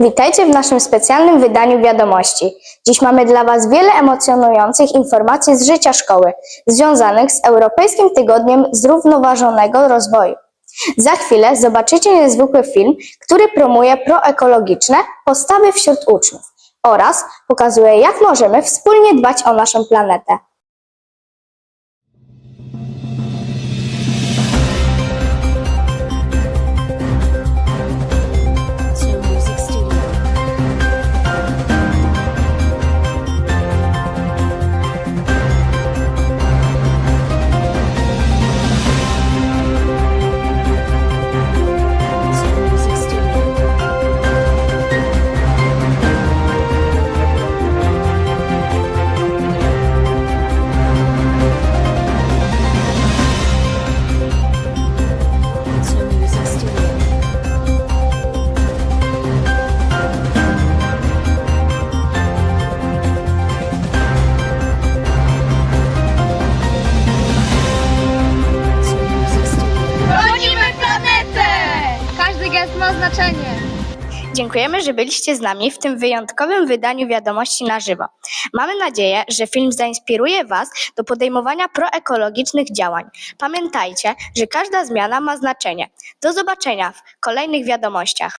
Witajcie w naszym specjalnym wydaniu wiadomości. Dziś mamy dla Was wiele emocjonujących informacji z życia szkoły, związanych z Europejskim Tygodniem Zrównoważonego Rozwoju. Za chwilę zobaczycie niezwykły film, który promuje proekologiczne postawy wśród uczniów oraz pokazuje, jak możemy wspólnie dbać o naszą planetę. Ma znaczenie. Dziękujemy, że byliście z nami w tym wyjątkowym wydaniu wiadomości na żywo. Mamy nadzieję, że film zainspiruje Was do podejmowania proekologicznych działań. Pamiętajcie, że każda zmiana ma znaczenie. Do zobaczenia w kolejnych wiadomościach.